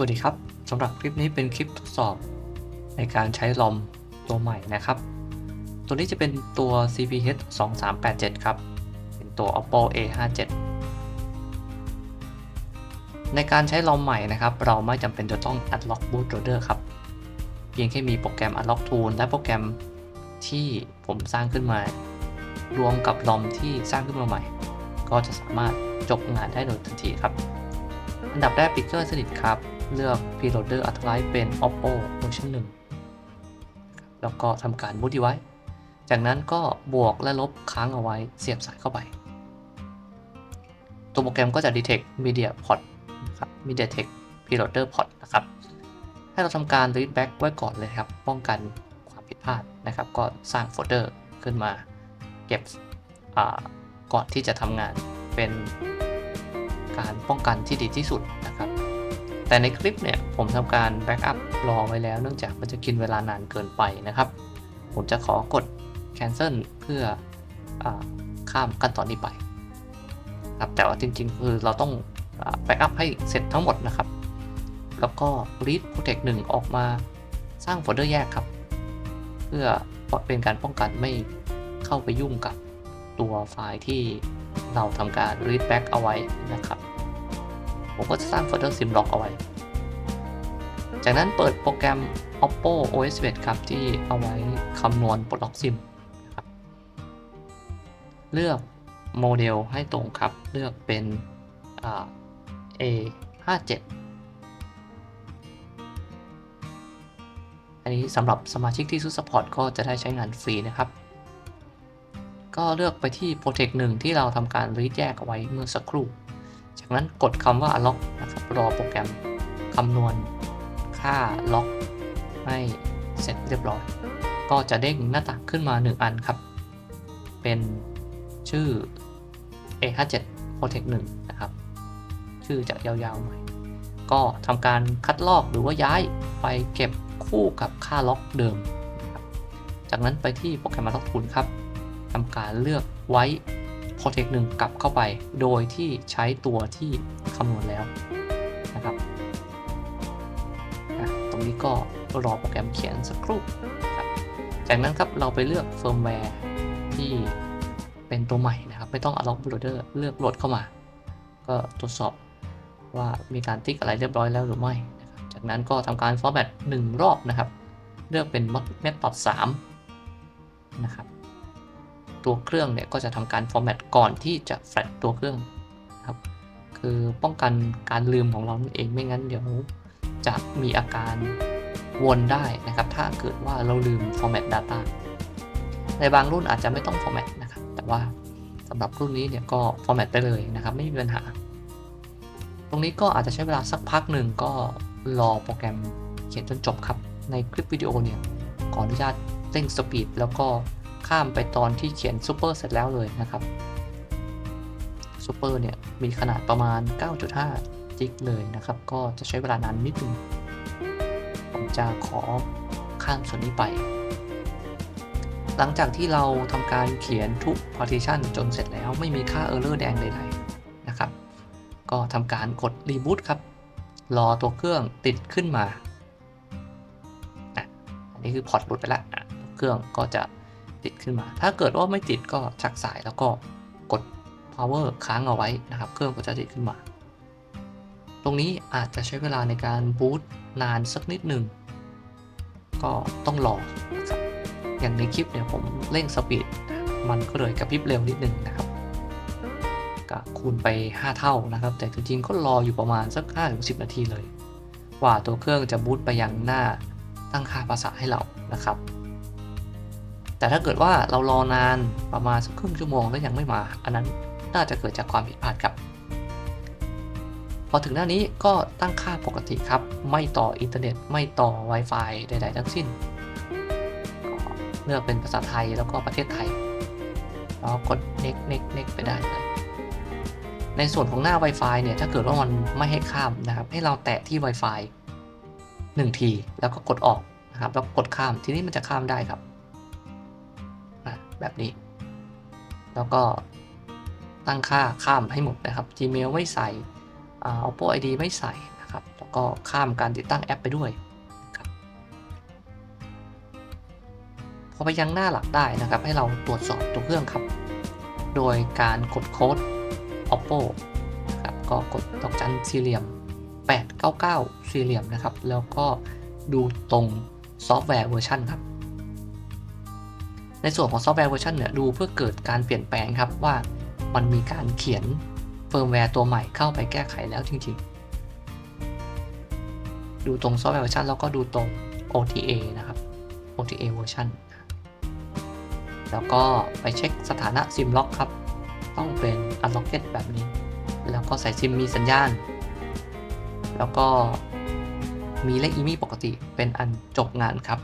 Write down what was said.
วัสดีครับสำหรับคลิปนี้เป็นคลิปทดสอบในการใช้ลอมตัวใหม่นะครับ ตัวนี้จะเป็นตัว CPH 2387ครับ เป็นตัว Oppo A57 ในการใช้ลอมใหม่นะครับ เราไม่จำเป็นจะต้อง Unlock Bootloader ครับ เพียงแค่มีโปรแกรม Unlock Tool และโปรแกรมที่ผมสร้างขึ้นมา รวมกับลอมที่สร้างขึ้นมาใหม่ ก็จะสามารถจบงานได้โดยทันทีครับอันดับแรกปิกเกอร์สนิทครับ เลือก Preloader อัตไลเป็น Oppo เวอร์ชัน1แล้วก็ทำการบูตดีไว้ จากนั้นก็บวกและลบค้างเอาไว้เสียบสายเข้าไป ตัวโปรแกรมก็จะ detect media port นะครับ MediaTek Preloader port นะครับ ให้เราทำการ read back ไว้ก่อนเลยครับ ป้องกันความผิดพลาดนะครับ ก็สร้างโฟลเดอร์ขึ้นมาเก็บก่อนที่จะทำงานเป็นการป้องกันที่ดีที่สุดนะครับ แต่ในคลิปเนี่ยผมทำการแบ็กอัพรอไว้แล้วเนื่องจากมันจะกินเวลานานเกินไปนะครับ ผมจะขอกด cancel เพื่ออข้ามขั้นตอนนี้ไปครับแต่ว่าจริง ๆ คือเราต้องแบ็กอัพให้เสร็จทั้งหมดนะครับ แล้วก็ read protect 1 ออกมาสร้างโฟลเดอร์แยกครับ เพื่อเป็นการป้องกันไม่เข้าไปยุ่งกับตัวไฟล์ที่เราทำการ read back เอาไว้นะครับ ผมก็จะสร้างโฟลเดอร์ simlock เอาไว้ จากนั้นเปิดโปรแกรม oppo os 11ครับ ที่เอาไว้คำนวณปลดล็อกซิมนะครับ เลือกโมเดลให้ตรงครับ เลือกเป็น A 5 7 อันนี้สำหรับสมาชิกที่ซื้อ support ก็จะได้ใช้งานฟรีนะครับ ก็เลือกไปที่ Protect 1 ที่เราทำการรีดแยกเอาไว้เมื่อสักครู่ จากนั้นกดคำว่า unlock นะครับรอโปรแกรมคำนวณค่าล็อกให้เสร็จเรียบร้อย ก็จะเด้งหน้าต่างขึ้นมา 1 อันครับ เป็นชื่อ A57 Protect 1นะครับ ชื่อจะยาวๆหน่อยก็ทำการคัดลอกหรือว่าย้ายไปเก็บคู่กับค่าล็อกเดิม จากนั้นไปที่โปรแกรม Unlock Tool ครับทำการเลือกไว้ Protect 1กลับเข้าไป โดยที่ใช้ตัวที่คำนวณแล้วนะครับตรงนี้ก็รอโปรแกรมเขียนสักครู่จากนั้นครับเราไปเลือกเฟิร์มแวร์ที่เป็นตัวใหม่นะครับ ไม่ต้อง unlock bootloader เลือกโหลดเข้ามา ก็ตรวจสอบว่ามีการติ๊กอะไรเรียบร้อยแล้วหรือไม่นะครับจากนั้นก็ทำการ format 1 รอบนะครับ เลือกเป็น method 3นะครับ ตัวเครื่องเนี่ยก็จะทำการ format ก่อนที่จะ flash ตัวเครื่องครับ คือป้องกันการลืมของเราเองไม่งั้นเดี๋ยวจะมีอาการวนได้นะครับ ถ้าเกิดว่าเราลืม format data ในบางรุ่นอาจจะไม่ต้อง format นะครับ แต่ว่าสำหรับรุ่นนี้เนี่ยก็ format ไปเลยนะครับ ไม่มีปัญหา ตรงนี้ก็อาจจะใช้เวลาสักพักหนึ่งก็รอโปรแกรมเขียนจนจบครับ ในคลิปวิดีโอเนี่ยขออนุญาตเร่งสปีดแล้วก็ ข้ามไปตอนที่เขียนซูเปอร์เสร็จแล้วเลยนะครับซูเปอร์เนี่ยมีขนาดประมาณ 9.5 จิกเลยนะครับ ก็จะใช้เวลานานนิดนึงผมจะขอข้ามส่วนนี้ไป หลังจากที่เราทำการเขียนทุก partition จนเสร็จแล้วไม่มีค่า error แดงใดๆนะครับ ก็ทำการกด reboot ครับ รอตัวเครื่องติดขึ้นมาอันนี้คือพอร์ตหลุดไปแล้วเครื่องก็จะ ติดขึ้นมา ถ้าเกิดว่าไม่ติดก็ชักสายแล้วก็กด power ค้างเอาไว้นะครับ เครื่องก็จะติดขึ้นมา ตรงนี้อาจจะใช้เวลาในการบูตนานสักนิดหนึ่งก็ต้องรอนะครับอย่างในคลิปเนี่ยผมเร่งสปีดมันก็เลยกระพริบเร็วนิดนึงนะครับก็คูณไป 5 เท่านะครับ แต่จริงๆก็รออยู่ประมาณสัก 5-10 นาทีเลยกว่าตัวเครื่องจะบูตไปยังหน้าตั้งค่าภาษาให้เรานะครับ แต่ถ้าเกิดว่าเรารอนานประมาณสักครึ่งชั่วโมงแล้วยังไม่มา อันนั้นน่าจะเกิดจากความผิดพลาดครับ พอถึงหน้านี้ก็ตั้งค่าปกติครับ ไม่ต่ออินเทอร์เน็ต ไม่ต่อ Wi-Fi ใด ๆ ทั้งสิ้น เลือกเป็นภาษาไทยแล้วก็ประเทศไทยแล้วกด next next next ไปได้เลยในส่วนของหน้า Wi-Fi เนี่ยถ้าเกิดว่ามันไม่ให้ข้ามนะครับ ให้เราแตะที่ Wi-Fi 1 ที แล้วก็กดออกนะครับ แล้วกดข้ามทีนี้มันจะข้ามได้ครับ แบบนี้ แล้วก็ตั้งค่าข้ามให้หมดนะครับ Gmail ไม่ใส่ Oppo ID ไม่ใส่นะครับ แล้วก็ข้ามการติดตั้งแอปไปด้วยครับพอไปยังหน้าหลักได้นะครับ ให้เราตรวจสอบตัวเครื่องครับ โดยการกดโค้ด oppo นะครับก็กดดอกจันสี่เหลี่ยม 899 สี่เหลี่ยมนะครับ แล้วก็ดูตรงซอฟต์แวร์เวอร์ชันครับ ในส่วนของซอฟต์แวร์เวอร์ชันเนี่ยดูเพื่อเกิดการเปลี่ยนแปลงครับว่ามันมีการเขียนเฟิร์มแวร์ตัวใหม่เข้าไปแก้ไขแล้วจริงๆ ดูตรงซอฟต์แวร์เวอร์ชันแล้วก็ดูตรง OTA นะครับ OTA เวอร์ชันแล้วก็ไปเช็คสถานะซิมล็อกครับ ต้องเป็น unlocked แบบนี้ แล้วก็ใส่ซิมมีสัญญาณ แล้วก็มีเลขอีมี่ปกติเป็นอันจบงานครับ